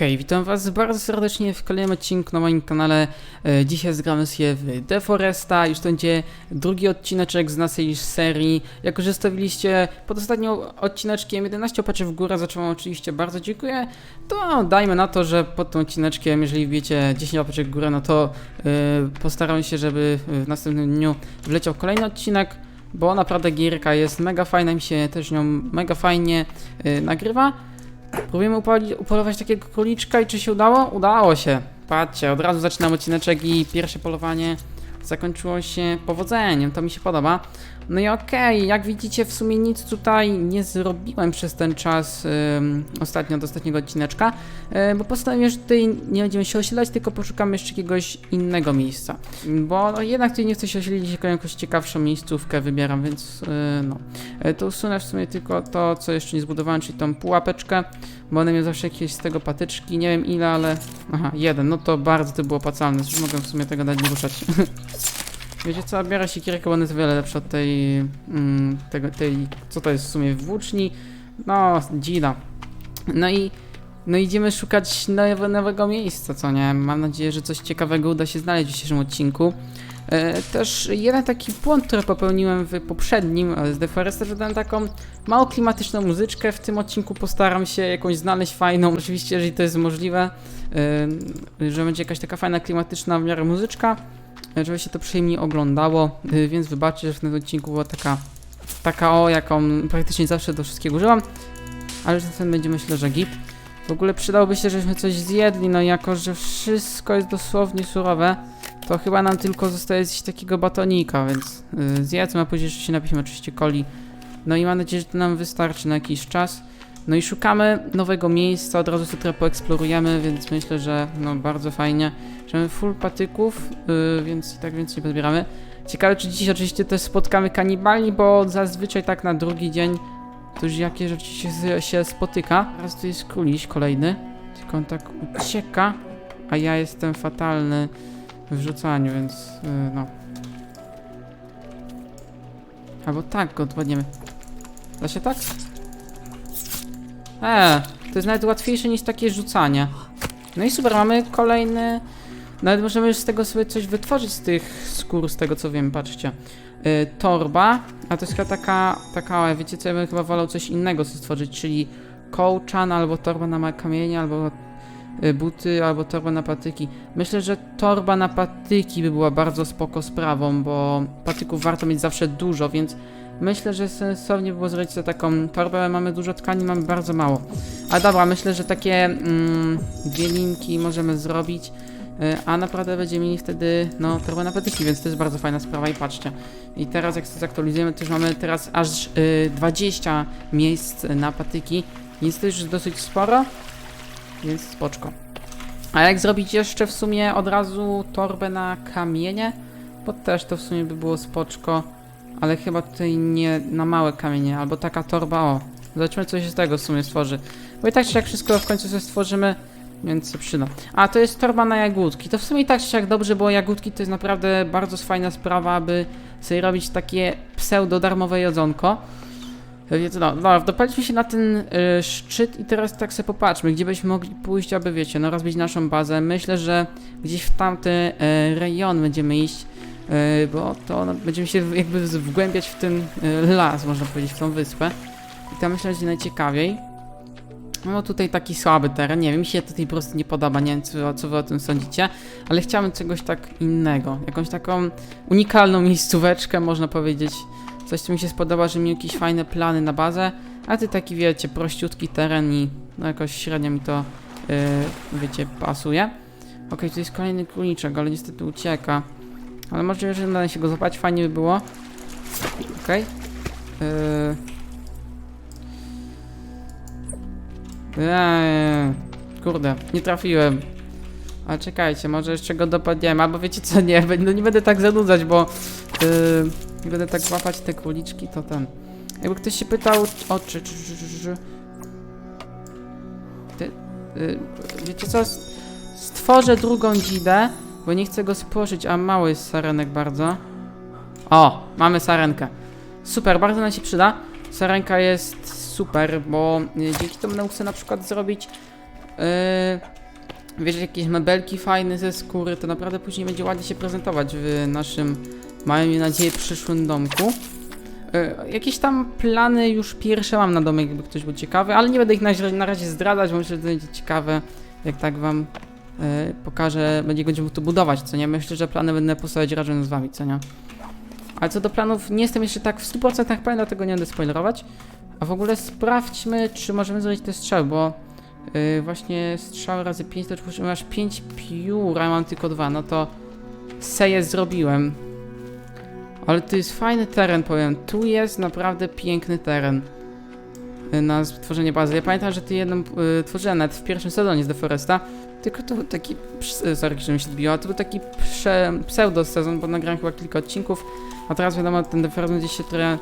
Hej, witam was bardzo serdecznie w kolejnym odcinku na moim kanale. E, Dzisiaj zgramy się w Deforesta, już to będzie drugi odcineczek z naszej serii. Jak zostawiliście pod ostatnim odcineczkiem 11 opaczy w górę, za czym wam oczywiście bardzo dziękuję, to dajmy na to, że pod tym odcineczkiem, jeżeli wbijecie 10 opaczek w górę, no to e, postaram się, żeby w następnym dniu wleciał kolejny odcinek. Bo naprawdę gierka jest mega fajna, mi się też nią mega fajnie e, nagrywa. Próbujemy upolować takiego króliczka i czy się udało? Udało się. Patrzcie, od razu zaczynam odcineczek i pierwsze polowanie zakończyło się powodzeniem, to mi się podoba. No i okej, jak widzicie w sumie nic tutaj nie zrobiłem przez ten czas ostatnio, do ostatniego odcineczka, yy, bo postanowiłem, że tutaj nie będziemy się osiedlać, tylko poszukamy jeszcze jakiegoś innego miejsca. Bo no, jednak tutaj nie chcę się osiedlić, tylko jakąś ciekawszą miejscówkę wybieram, więc yy, no. Yy, to usunę w sumie tylko to, co jeszcze nie zbudowałem, czyli tą pułapeczkę, bo one miały zawsze jakieś z tego patyczki, nie wiem ile, ale... Aha, jeden, no to bardzo to było opłacalne, mogę w sumie tego dać nie ruszać. Wiecie co, biorę siekierkę, bo ona jest wiele lepsza od tej, mm, tego, tej, co to jest w sumie, włóczni, no, dzida. No i, no idziemy szukać nowe, nowego miejsca, co nie? Mam nadzieję, że coś ciekawego uda się znaleźć w dzisiejszym odcinku. E, też jeden taki błąd, który popełniłem w poprzednim e, z The Foresta, że dałem taką mało klimatyczną muzyczkę. W tym odcinku postaram się jakąś znaleźć fajną, oczywiście, jeżeli to jest możliwe, e, że będzie jakaś taka fajna klimatyczna w miarę muzyczka żeby się to przyjemnie oglądało, y, więc wybaczcie, że w tym odcinku była taka, taka o, jaką praktycznie zawsze do wszystkiego używam, ale ten będzie myślę, że git. W ogóle przydałoby się, żebyśmy coś zjedli, no jako, że wszystko jest dosłownie surowe, to chyba nam tylko zostaje zjeść takiego batonika, więc yy, zjedzmy, a później jeszcze się napijemy oczywiście coli. No i mam nadzieję, że to nam wystarczy na jakiś czas. No i szukamy nowego miejsca, od razu sobie trochę poeksplorujemy, więc myślę, że no bardzo fajnie. Mamy full patyków, yy, więc i tak więcej nie pozbieramy. Ciekawe, czy dziś oczywiście też spotkamy kanibali, bo zazwyczaj tak na drugi dzień to już jakieś rzeczy się, się spotyka. Teraz tu jest króliś kolejny, tylko on tak ucieka, a ja jestem fatalny w rzucaniu, więc yy, no. Albo tak go odpadniemy. Da się tak? Eee, to jest nawet łatwiejsze niż takie rzucanie. No i super, mamy kolejny... Nawet możemy już z tego sobie coś wytworzyć z tych skór, z tego co wiem, patrzcie. Yy, torba, a to jest chyba taka, taka, wiecie co, ja bym chyba wolał coś innego sobie stworzyć, czyli kołczan, albo torba na kamienie, albo buty, albo torba na patyki. Myślę, że torba na patyki by była bardzo spoko sprawą, bo patyków warto mieć zawsze dużo, więc myślę, że sensownie by było zrobić sobie taką torbę, mamy dużo tkani, mamy bardzo mało. A dobra, myślę, że takie mm, dwie linki możemy zrobić, y, a naprawdę będziemy mieli wtedy, no, torbę na patyki, więc to jest bardzo fajna sprawa i patrzcie. I teraz jak to zaktualizujemy, to już mamy teraz aż y, 20 miejsc na patyki, jest to już dosyć sporo, więc spoczko. A jak zrobić jeszcze w sumie od razu torbę na kamienie? Bo też to w sumie by było spoczko, ale chyba tutaj nie na małe kamienie, albo taka torba, o. Zobaczmy co się z tego w sumie stworzy. Bo i tak czy jak wszystko w końcu sobie stworzymy, więc się przyda. A, to jest torba na jagódki. To w sumie i tak czy jak dobrze, bo jagódki to jest naprawdę bardzo fajna sprawa, aby sobie robić takie pseudo-darmowe jedzonko. Więc no, no, dopaliśmy się na ten y, szczyt i teraz tak sobie popatrzmy, gdzie byśmy mogli pójść, aby wiecie, no rozbić naszą bazę. Myślę, że gdzieś w tamty y, rejon będziemy iść, y, bo to no, będziemy się jakby wgłębiać w ten y, las, można powiedzieć, w tą wyspę. I tam myślę, że najciekawiej. No tutaj taki słaby teren, nie wiem, mi się tutaj po prostu nie podoba, nie wiem co, co wy o tym sądzicie, ale chciałbym czegoś tak innego, jakąś taką unikalną miejscóweczkę, można powiedzieć, coś co mi się spodoba, że mi jakieś fajne plany na bazę, a ty taki wiecie, prościutki teren i no jakoś średnio mi to, yy, wiecie, pasuje. Okej, tu jest kolejny króliczek, ale niestety ucieka, ale może, że da się go złapać, fajnie by było. Okej. Yy... Eee, kurde, nie trafiłem. Ale czekajcie, może jeszcze go dopadniemy, albo wiecie co, nie, no nie będę tak zanudzać, bo yy, nie będę tak łapać te króliczki, to ten. Jakby ktoś się pytał, o czy, czy, czy, czy, czy. Ty, yy, wiecie co, stworzę drugą dzidę, bo nie chcę go spłożyć, a mały jest sarenek bardzo. O, mamy sarenkę. Super, bardzo nam się przyda. Sarenka jest super, bo y, dzięki temu nauce na przykład zrobić yy, wiesz, jakieś mebelki fajne ze skóry, to naprawdę później będzie ładnie się prezentować w naszym, mam nadzieję, przyszłym domku. Yy, jakieś tam plany już pierwsze mam na domek, jakby ktoś był ciekawy, ale nie będę ich na, razie zdradzać, bo myślę, że to będzie ciekawe, jak tak wam yy, pokażę, będzie będziemy to budować, co nie? Myślę, że plany będę postawiać razem z wami, co nie? Ale co do planów, nie jestem jeszcze tak w 100% pewien, dlatego nie będę spoilerować. A w ogóle sprawdźmy, czy możemy zrobić te strzały, bo yy, właśnie strzały razy 5 to już aż 5 piór, a ja mam tylko dwa, no to seję zrobiłem. Ale to jest fajny teren, powiem. Tu jest naprawdę piękny teren yy, na stworzenie bazy. Ja pamiętam, że ty jedną yy, tworzyłem nawet w pierwszym sezonie z The Foresta, tylko to był taki, ps- sorry, że mi się odbiło, to był taki prze, pseudo sezon, bo nagrałem chyba kilka odcinków, a teraz wiadomo, ten The Forest będzie się trochę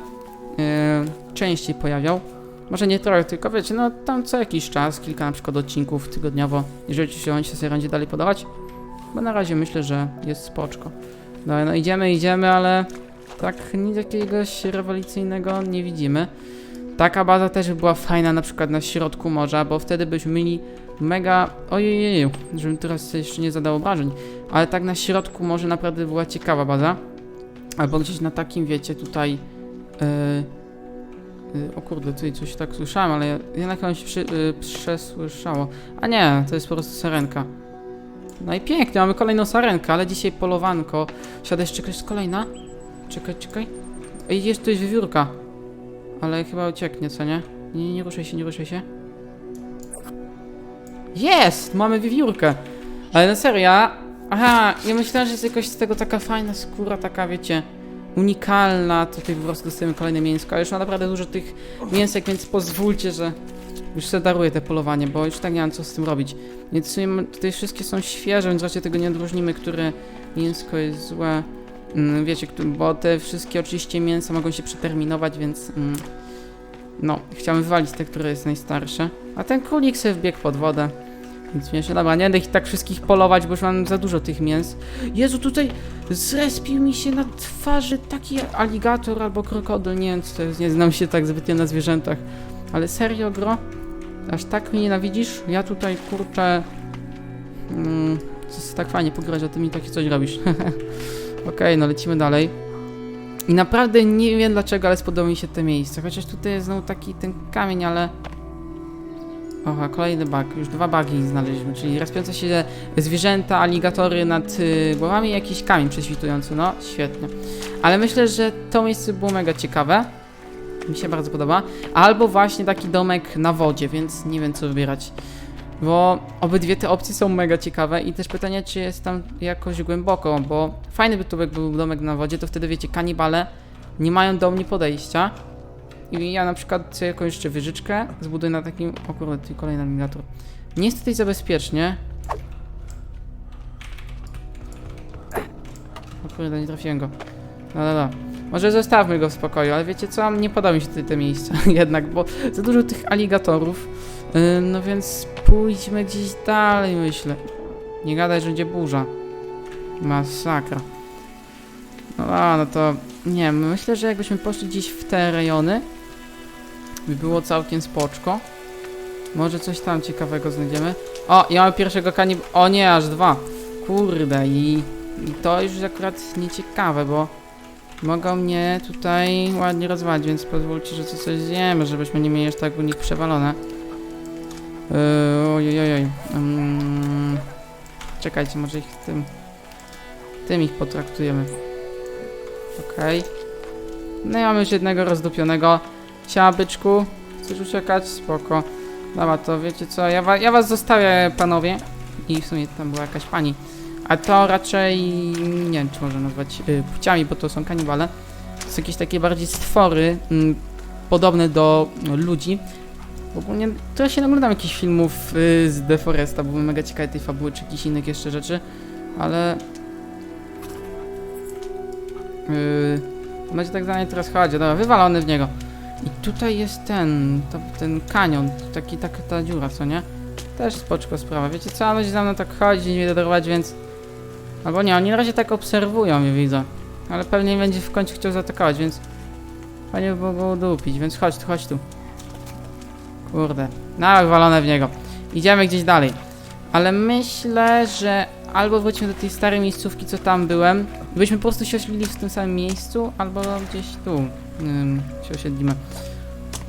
e, częściej pojawiał. Może nie trochę, tylko wiecie, no tam co jakiś czas, kilka na przykład odcinków tygodniowo, jeżeli ci się on się sobie będzie dalej podobać. Bo na razie myślę, że jest spoczko. No, no idziemy, idziemy, ale tak nic jakiegoś rewolucyjnego nie widzimy. Taka baza też by była fajna na przykład na środku morza, bo wtedy byśmy mieli mega... Ojejeju, żebym teraz jeszcze nie zadał obrażeń. Ale tak na środku może naprawdę była ciekawa baza. Albo gdzieś na takim, wiecie, tutaj... Yy, yy, o kurde, tutaj coś tak słyszałem, ale jednak mi się przy, yy, przesłyszało. A nie, to jest po prostu sarenka. No i pięknie, mamy kolejną sarenkę, ale dzisiaj polowanko. Siadaj, jeszcze jakaś kolejna? Czekaj, czekaj. Ej, jest tu wiewiórka. Ale chyba ucieknie, co nie? Nie, nie, ruszaj się, nie ruszaj się. Jest! Mamy wiewiórkę. Ale na serio, ja... Aha, ja myślałem, że jest jakoś z tego taka fajna skóra, taka wiecie, unikalna. Tutaj po prostu dostajemy kolejne mięsko. Ale już mam naprawdę dużo tych mięsek, więc pozwólcie, że już sobie daruję te polowanie, bo już tak nie mam co z tym robić. Więc tutaj wszystkie są świeże, więc raczej tego nie odróżnimy, które mięsko jest złe. Mm, wiecie, bo te wszystkie oczywiście mięsa mogą się przeterminować, więc... Mm, no, chciałem wywalić te, które jest najstarsze. A ten królik sobie wbiegł pod wodę. Więc śmiesznie, dobra, nie będę ich tak wszystkich polować, bo już mam za dużo tych mięs. Jezu, tutaj zrespił mi się na twarzy taki aligator albo krokodyl, nie wiem co jest, nie znam się tak zbytnio na zwierzętach. Ale serio, gro? Aż tak mnie nienawidzisz? Ja tutaj, kurczę... Mm, tak fajnie pograć, a ty mi takie coś robisz. Okej, no lecimy dalej. I naprawdę nie wiem dlaczego, ale spodoba mi się te miejsce. Chociaż tutaj jest znowu taki ten kamień, ale... Oha, kolejny bug. Już dwa bugi znaleźliśmy, czyli respiące się zwierzęta, aligatory nad y, głowami i jakiś kamień prześwitujący. No, świetnie. Ale myślę, że to miejsce było mega ciekawe. Mi się bardzo podoba. Albo właśnie taki domek na wodzie, więc nie wiem co wybierać. Bo obydwie te opcje są mega ciekawe i też pytanie, czy jest tam jakoś głęboko, bo fajny by to był domek na wodzie, to wtedy wiecie, kanibale nie mają do mnie podejścia. I ja na przykład sobie jakąś jeszcze wyżyczkę zbuduję na takim... O kurde, tu kolejny aligator. Nie jest tutaj za bezpiecznie. O kurde, nie trafiłem go. No, no, no. Może zostawmy go w spokoju, ale wiecie co? Nie podoba mi się tutaj te miejsca jednak, bo za dużo tych aligatorów. Yy, no więc pójdźmy gdzieś dalej, myślę. Nie gadaj, że będzie burza. Masakra. No, a, no to nie myślę, że jakbyśmy poszli gdzieś w te rejony, by było całkiem spoczko. Może coś tam ciekawego znajdziemy. O, ja mam pierwszego kanib... O nie, aż dwa. Kurde, i, i to już akurat nieciekawe, bo mogą mnie tutaj ładnie rozwalić, więc pozwólcie, że coś zjemy, żebyśmy nie mieli aż tak u nich przewalone. Yy, ojojoj. Mm, czekajcie, może ich tym... Tym ich potraktujemy. Okej. No i mamy już jednego rozdupionego. Siema, byczku. Chcesz uciekać? Spoko. Dobra, to wiecie co, ja, wa ja was zostawię, panowie. I w sumie tam była jakaś pani. A to raczej, nie wiem, czy można nazwać y, płciami, bo to są kanibale. To są jakieś takie bardziej stwory, mm, podobne do ludzi. Ogólnie to ja się oglądam jakichś filmów y, z The Foresta, bo byłem mega ciekawy tej fabuły, czy jakichś innych jeszcze rzeczy, ale... Yy, będzie tak dalej teraz chodzi, dobra, wywalony w niego. I tutaj jest ten, to, ten kanion, taki, taka ta dziura, co nie? Też spoczko sprawa, wiecie co, on będzie za mną tak chodzić, nie denerwować, więc... Albo nie, oni na razie tak obserwują mnie, widzę. Ale pewnie będzie w końcu chciał zaatakować, więc... Fajnie by było go udupić, więc chodź tu, chodź tu. Kurde. No, wywalone w niego. idziemy gdzieś dalej. Ale myślę, że albo wrócimy do tej starej miejscówki, co tam byłem. Byśmy po prostu się osiedlili w tym samym miejscu, albo gdzieś tu się osiedlimy.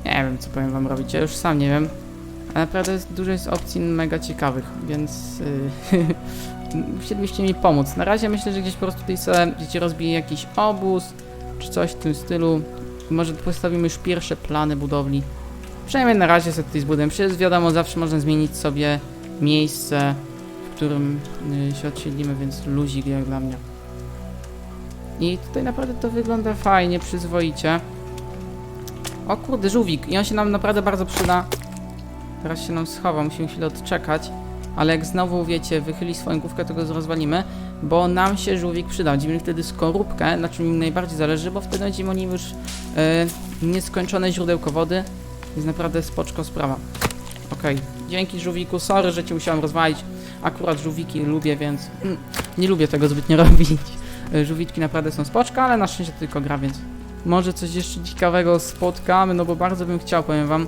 Nie wiem, co powiem wam robić, ja już sam nie wiem. Ale naprawdę jest, dużo jest opcji mega ciekawych, więc yy, musielibyście mi pomóc. Na razie myślę, że gdzieś po prostu tutaj sobie gdzieś rozbiję jakiś obóz, czy coś w tym stylu. Może postawimy już pierwsze plany budowli. Przynajmniej na razie sobie tutaj zbudujemy. Przecież wiadomo, zawsze można zmienić sobie miejsce, w którym y, się odsiedlimy, więc luzik jak dla mnie. I tutaj naprawdę to wygląda fajnie, przyzwoicie. O kurde, żółwik. I on się nam naprawdę bardzo przyda. Teraz się nam schowa, musimy chwilę odczekać. Ale jak znowu, wiecie, wychyli swoją główkę, to go rozwalimy, bo nam się żółwik przyda. Będziemy wtedy skorupkę, na czym im najbardziej zależy, bo wtedy będziemy mieli już e, nieskończone źródełko wody. Jest naprawdę spoczko sprawa. Okej, dzięki żółwiku, sorry, że cię musiałem rozwalić. Akurat żółwiki lubię, więc mm, nie lubię tego zbytnio robić. E, Żółwitki naprawdę są spoczka, ale na szczęście tylko gra, więc może coś jeszcze ciekawego spotkamy, no bo bardzo bym chciał, powiem wam,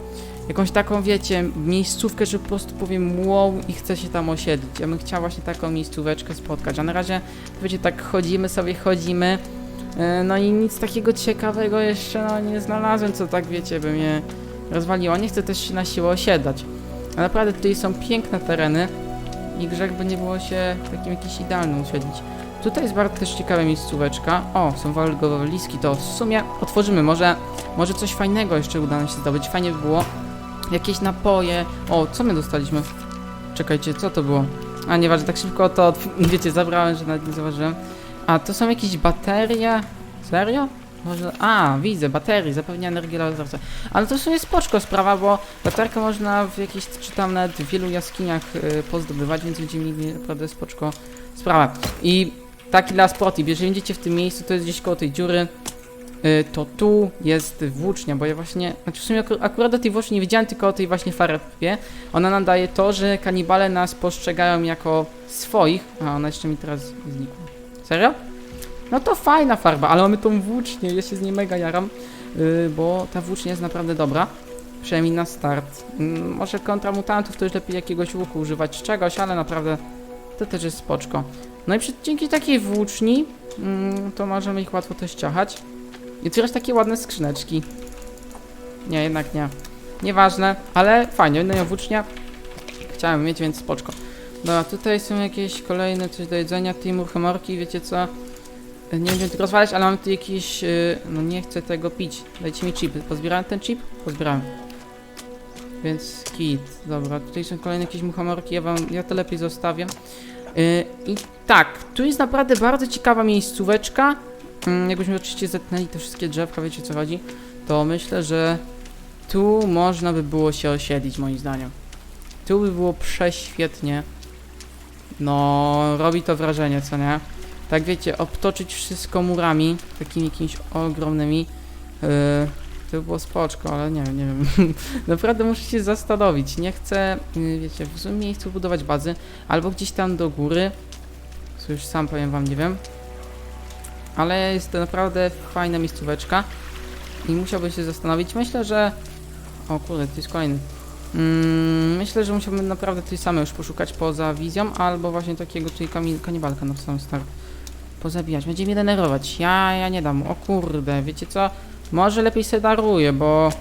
jakąś taką, wiecie, miejscówkę, że po prostu powiem wow i chcę się tam osiedlić. Ja bym chciał właśnie taką miejscóweczkę spotkać, a na razie, wiecie, tak chodzimy sobie, chodzimy, e, no i nic takiego ciekawego jeszcze no, nie znalazłem, co tak, wiecie, by mnie rozwaliło. Nie chcę też się na siłę osiedlać. A naprawdę tutaj są piękne tereny i grzech by nie było się takim jakiś idealnym osiedlić. Tutaj jest bardzo też ciekawa miejscóweczka. O, są walgowaliski, to w sumie otworzymy. Może, może coś fajnego jeszcze uda nam się zdobyć. Fajnie by było. Jakieś napoje. O, co my dostaliśmy? Czekajcie, co to było? A, nieważne, tak szybko to, wiecie, zabrałem, że nawet nie zauważyłem. A, to są jakieś baterie? Serio? Może... A, widzę, baterii, zapewnia energię dla latarce. Ale to w sumie spoczko sprawa, bo latarkę można w jakichś, czy tam nawet w wielu jaskiniach y, pozdobywać, więc będziemy mieli naprawdę spoczko sprawa. I taki last pro tip, jeżeli będziecie w tym miejscu, to jest gdzieś koło tej dziury, y, to tu jest włócznia, bo ja właśnie, znaczy w sumie aku- akurat do tej włóczni nie widziałem, tylko o tej właśnie farbie. Ona nam daje to, że kanibale nas postrzegają jako swoich, a ona jeszcze mi teraz znikła. Serio? No to fajna farba, ale mamy tą włócznię, ja się z niej mega jaram, yy, bo ta włócznia jest naprawdę dobra. Przynajmniej na start. Mm, może kontra mutantów to już lepiej jakiegoś łuku używać czegoś, ale naprawdę to też jest spoczko. No i przy, dzięki takiej włóczni mm, to możemy ich łatwo też ciachać. I otwierać takie ładne skrzyneczki. Nie, jednak nie. Nieważne, ale fajnie, no i włócznia chciałem mieć, więc spoczko. Dobra, tutaj są jakieś kolejne coś do jedzenia, Timur, humorki, wiecie co? Nie będziemy tego rozwalać, ale mam tu jakiś... Yy, no nie chcę tego pić. Dajcie mi chip. Pozbierałem ten chip? Pozbierałem. Więc kit. Dobra, tutaj są kolejne jakieś muchomorki, ja wam... ja to lepiej zostawię. Yy, I tak, tu jest naprawdę bardzo ciekawa miejscóweczka. Yy, jakbyśmy oczywiście zetnęli te wszystkie drzewka, wiecie co chodzi, to myślę, że tu można by było się osiedlić, moim zdaniem. Tu by było prześwietnie. No, robi to wrażenie, co nie? Tak wiecie, obtoczyć wszystko murami, takimi jakimiś ogromnymi, yy, to by było spoczko, ale nie wiem, nie wiem. Naprawdę muszę się zastanowić. Nie chcę, yy, wiecie, w złym miejscu budować bazy, albo gdzieś tam do góry, co już sam powiem wam, nie wiem. Ale jest to naprawdę fajna miejscóweczka i musiałbym się zastanowić. Myślę, że... O kurde, to jest kolejny. Mm, myślę, że musiałbym naprawdę tej samej już poszukać poza wizją, albo właśnie takiego kami- kanibalka na sam start pozabijać. Będzie mnie denerwować. Ja, ja nie dam. O kurde, wiecie co? Może lepiej se daruję, bo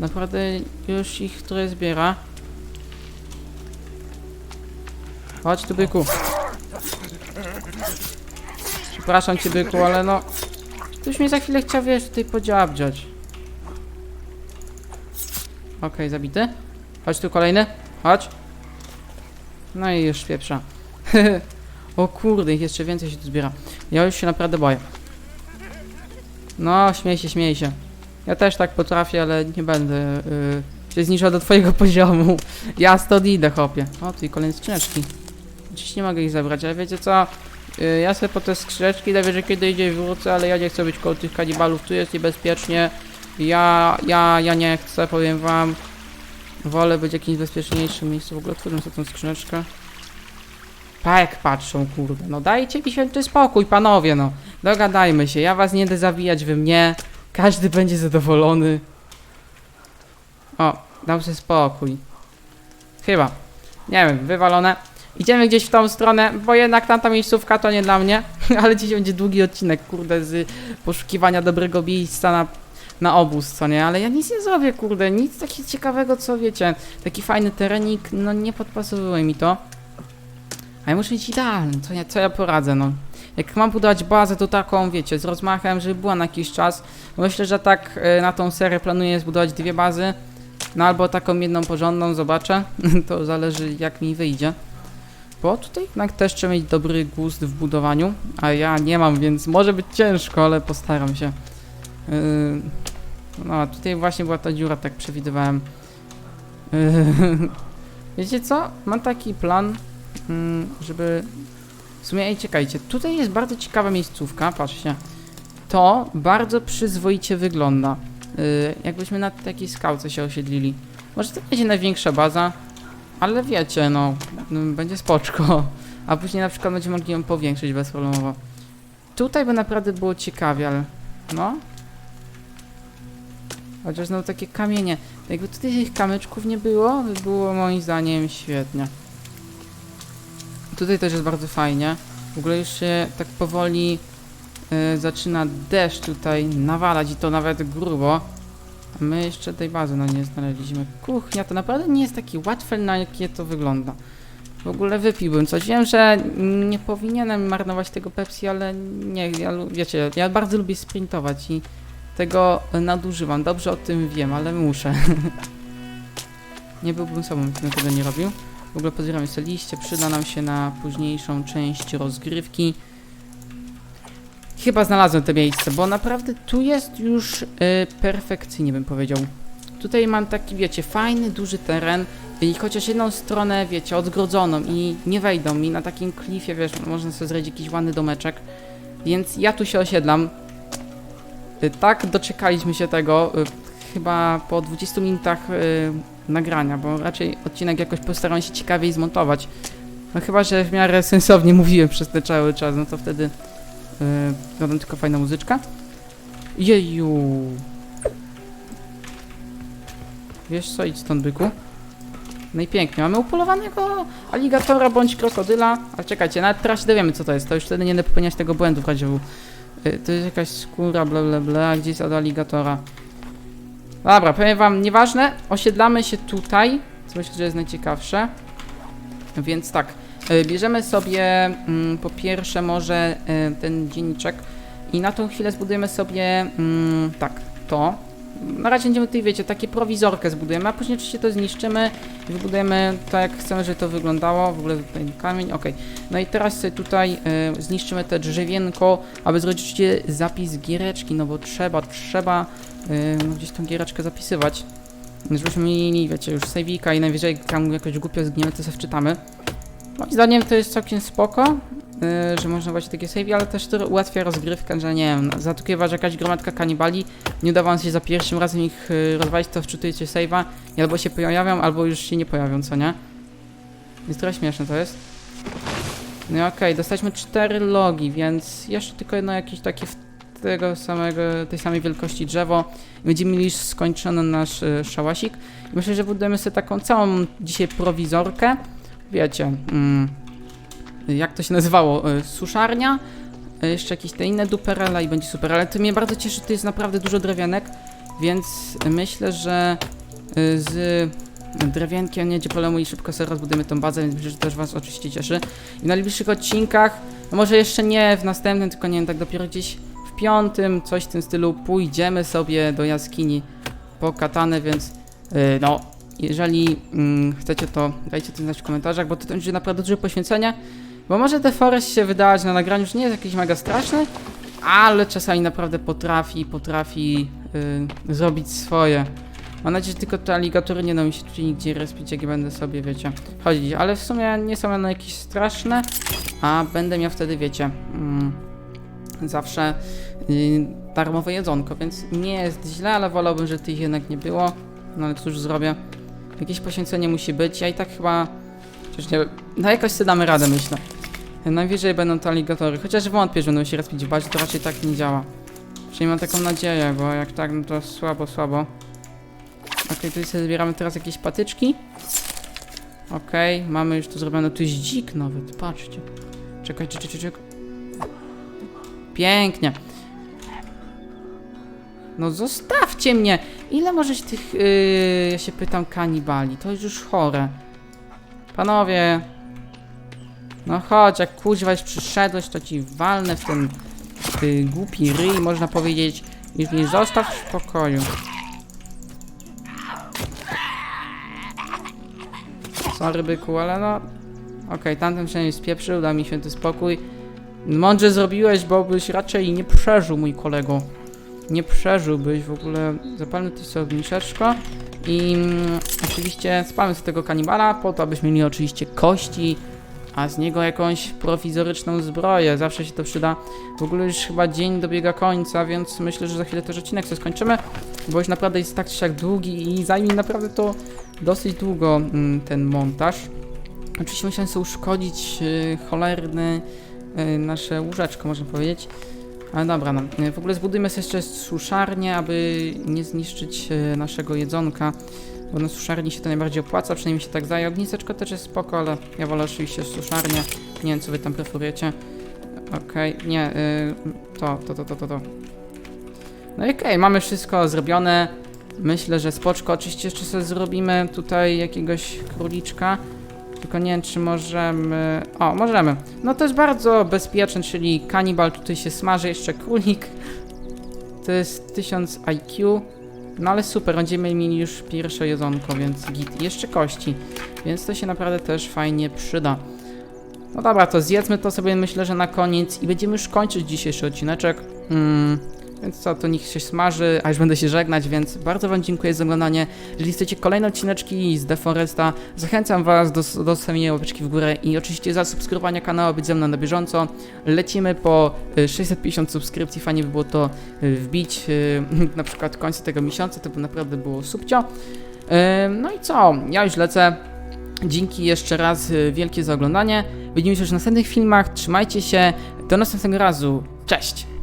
naprawdę już ich trochę zbiera. Chodź tu byku. Przepraszam cię byku, ale no... Ktoś mnie za chwilę chciał, wiesz, tutaj podziabdziać. Okej, zabity. Chodź tu kolejny. Chodź. No i już pieprza. O kurde, ich jeszcze więcej się tu zbiera. Ja już się naprawdę boję. No, śmiej się, śmiej się. Ja też tak potrafię, ale nie będę yy, się zniżał do twojego poziomu. Ja stąd idę, chłopie. O, tu i kolejne skrzyneczki. Oczywiście nie mogę ich zabrać, ale wiecie co? Yy, ja sobie po te skrzyneczki że kiedy idzie wrócę, ale ja nie chcę być koło tych kanibalów. Tu jest niebezpiecznie. Ja, ja, ja nie chcę, powiem wam. Wolę być w jakimś bezpieczniejszym miejscu. W ogóle otwórzmy sobie tą skrzyneczkę. Tak patrzą, kurde. No dajcie mi święty spokój, panowie, no. Dogadajmy się, ja was nie będę zabijać, wy mnie. Każdy będzie zadowolony. O, dał sobie spokój. Chyba. Nie wiem, wywalone. Idziemy gdzieś w tą stronę, bo jednak tamta miejscówka to nie dla mnie. Ale dziś będzie długi odcinek, kurde, z poszukiwania dobrego miejsca na, na obóz, co nie? Ale ja nic nie zrobię, kurde, nic takiego ciekawego, co wiecie. Taki fajny terenik, no nie podpasowuje mi to. A ja muszę mieć idealny, co ja, co ja poradzę, no. Jak mam budować bazę, to taką, wiecie, z rozmachem, żeby była na jakiś czas. Myślę, że tak e, na tą serię planuję zbudować dwie bazy. No albo taką jedną porządną, zobaczę. to zależy jak mi wyjdzie. Bo tutaj jednak też trzeba mieć dobry gust w budowaniu, a ja nie mam, więc może być ciężko, ale postaram się. Yy, no, tutaj właśnie była ta dziura, tak przewidywałem. Yy, wiecie co? Mam taki plan, żeby... W sumie, czekajcie, tutaj jest bardzo ciekawa miejscówka, patrzcie. To bardzo przyzwoicie wygląda. Yy, jakbyśmy na takiej skałce się osiedlili. Może to będzie największa baza, ale wiecie, no, no, będzie spoczko. A później na przykład będziemy mogli ją powiększyć bezproblemowo. Tutaj by naprawdę było ciekawie, ale no. Chociaż no takie kamienie. Jakby tutaj tych kamyczków nie było, by było moim zdaniem świetnie. Tutaj też jest bardzo fajnie. W ogóle już się tak powoli y, zaczyna deszcz tutaj nawalać i to nawet grubo. A my jeszcze tej bazy no nie znaleźliśmy. Kuchnia to naprawdę nie jest taki łatwe, na jakie to wygląda. W ogóle wypiłbym coś. Wiem, że nie powinienem marnować tego Pepsi, ale nie, ja, wiecie, ja bardzo lubię sprintować i tego nadużywam. Dobrze o tym wiem, ale muszę. nie byłbym sobą, gdybym tego nie robił. W ogóle pozbieramy sobie liście, przyda nam się na późniejszą część rozgrywki. Chyba znalazłem to miejsce, bo naprawdę tu jest już y, perfekcyjnie bym powiedział. Tutaj mam taki, wiecie, fajny, duży teren i chociaż jedną stronę, wiecie, odgrodzoną i nie wejdą mi na takim klifie, wiesz, można sobie zrobić jakiś ładny domeczek, więc ja tu się osiedlam. Y, tak, doczekaliśmy się tego, y, chyba po 20 minutach y, nagrania, bo raczej odcinek jakoś postaram się ciekawiej zmontować. No chyba, że w miarę sensownie mówiłem przez ten cały czas, no to wtedy Yy, tylko fajna muzyczka. Jeju. Wiesz co, idź stąd byku. No i pięknie, mamy upolowanego aligatora bądź krokodyla. Ale czekajcie, nawet teraz się dowiemy co to jest, to już wtedy nie będę popełniać tego błędu w. Yy, To jest jakaś skóra, bla bla bla, a gdzie jest od aligatora? Dobra, powiem wam, nieważne, osiedlamy się tutaj, co myślę, że jest najciekawsze. Więc tak, E, Bierzemy sobie mm, po pierwsze może e, ten dzienniczek i na tą chwilę zbudujemy sobie mm, tak, to. Na razie będziemy tutaj, wiecie, takie prowizorkę zbudujemy, a później oczywiście to zniszczymy i wybudujemy tak jak chcemy, żeby to wyglądało. W ogóle tutaj kamień, ok. No i teraz sobie tutaj e, zniszczymy te drzewienko, aby zrobić oczywiście zapis giereczki, no bo trzeba, trzeba e, no, gdzieś tą giereczkę zapisywać. Żebyśmy mieli, wiecie, już save'ika i najwyżej tam jakoś głupio zgniemy, to sobie wczytamy. Moim zdaniem to jest całkiem spoko, yy, że można właśnie takie save, ale też to ułatwia rozgrywkę, że nie wiem, zatukiewa, że jakaś gromadka kanibali, nie uda wam się za pierwszym razem ich yy, rozwalić, to wczytujecie save'a i albo się pojawią, albo już się nie pojawią, co nie? Jest trochę śmieszne to jest. No okej, dostaliśmy cztery logi, więc jeszcze tylko jedno jakieś takie tego samego, tej samej wielkości drzewo będziemy mieli skończony nasz yy, szałasik. I myślę, że budujemy sobie taką całą dzisiaj prowizorkę, wiecie, mm, jak to się nazywało, y, suszarnia, y, jeszcze jakieś te inne duperele i będzie super, ale to mnie bardzo cieszy, to jest naprawdę dużo drewianek, więc myślę, że y, z drewienkiem nie problemu i szybko sobie rozbudujemy tą bazę, więc myślę, że też was oczywiście cieszy. I w najbliższych odcinkach, no może jeszcze nie w następnym, tylko nie wiem, tak dopiero gdzieś w piątym, coś w tym stylu, pójdziemy sobie do jaskini po katanę, więc no, jeżeli mm, chcecie, to dajcie to znać w komentarzach, bo to będzie naprawdę duże poświęcenie. Bo może The Forest się wydawać na nagraniu, że nie jest jakiś mega straszny, ale czasami naprawdę potrafi, potrafi y, zrobić swoje. Mam nadzieję, że tylko te aligatory nie będą mi się tutaj nigdzie respić, jak będę sobie, wiecie, chodzić. Ale w sumie nie są one jakieś straszne, a będę miał wtedy, wiecie, mm, zawsze y, darmowe jedzonko, więc nie jest źle, ale wolałbym, że tych jednak nie było. No ale cóż zrobię. Jakieś poświęcenie musi być. Ja i tak chyba. Przecież nie. No jakoś sobie damy radę, myślę. Najwyżej będą to aligatory. Chociaż wątpię, że będą się w bazie, to raczej tak nie działa. Przynajmniej mam taką nadzieję, bo jak tak, no to słabo, słabo. Okej, tutaj sobie zbieramy teraz jakieś patyczki. Okej, mamy już tu zrobione. Tu jest dzik nawet, patrzcie. Czekaj, czekaj. czekaj. Pięknie. No zostawcie mnie! Ile możesz tych, yy, ja się pytam, kanibali? To jest już chore. Panowie. No chodź, jak kuźwa już przyszedłeś, to ci walnę w ten ty głupi ryj, można powiedzieć. Już mnie zostaw w spokoju. Sorry byku, ale no... Okej, tamten przynajmniej spieprzył, dał mi święty spokój. Mądrze zrobiłeś, bo byś raczej nie przeżył, mój kolego. Nie przeżyłbyś w ogóle. Zapalmy tu sobie ogniszeczko. I mm, oczywiście spalmy z tego kanibala, po to, abyśmy mieli oczywiście kości, a z niego jakąś prowizoryczną zbroję. Zawsze się to przyda. W ogóle już chyba dzień dobiega końca, więc myślę, że za chwilę też odcinek sobie skończymy, bo już naprawdę jest tak czy siak długi i zajmie naprawdę to dosyć długo mm, ten montaż. Oczywiście musiałem sobie uszkodzić yy, cholerny nasze łóżeczko, można powiedzieć. Ale dobra, no. Yy, W ogóle zbudujmy sobie jeszcze suszarnię, aby nie zniszczyć yy, naszego jedzonka. Bo na suszarni się to najbardziej opłaca, przynajmniej się tak zdaje. Ogniseczko też jest spoko, ale ja wolę oczywiście suszarnię. Nie wiem, co wy tam preferujecie. Okej, nie, yy, to, to, to, to, to, to. No i okej, mamy wszystko zrobione. Myślę, że spoczko. Oczywiście jeszcze sobie zrobimy tutaj jakiegoś króliczka. Tylko nie wiem, czy możemy... O, możemy. No to jest bardzo bezpieczne, czyli kanibal tutaj się smaży, jeszcze królik. To jest 1000 IQ. No ale super, będziemy mieli już pierwsze jedzonko, więc git. I jeszcze kości, więc to się naprawdę też fajnie przyda. No dobra, to zjedzmy to sobie myślę, że na koniec i będziemy już kończyć dzisiejszy odcineczek. Mm, więc co, to niech się smaży, a już będę się żegnać, więc bardzo Wam dziękuję za oglądanie. Jeżeli chcecie kolejne odcineczki z Deforesta, zachęcam Was do, do zostawienia łapeczki w górę i oczywiście zasubskrybowania kanału, być ze mną na bieżąco. Lecimy po y, 650 subskrypcji, fajnie by było to y, wbić, y, na przykład w końcu tego miesiąca, to by naprawdę było subcio. Y, No i co, ja już lecę. Dzięki jeszcze raz y, wielkie za oglądanie. Widzimy się już w następnych filmach, trzymajcie się, do następnego razu, cześć!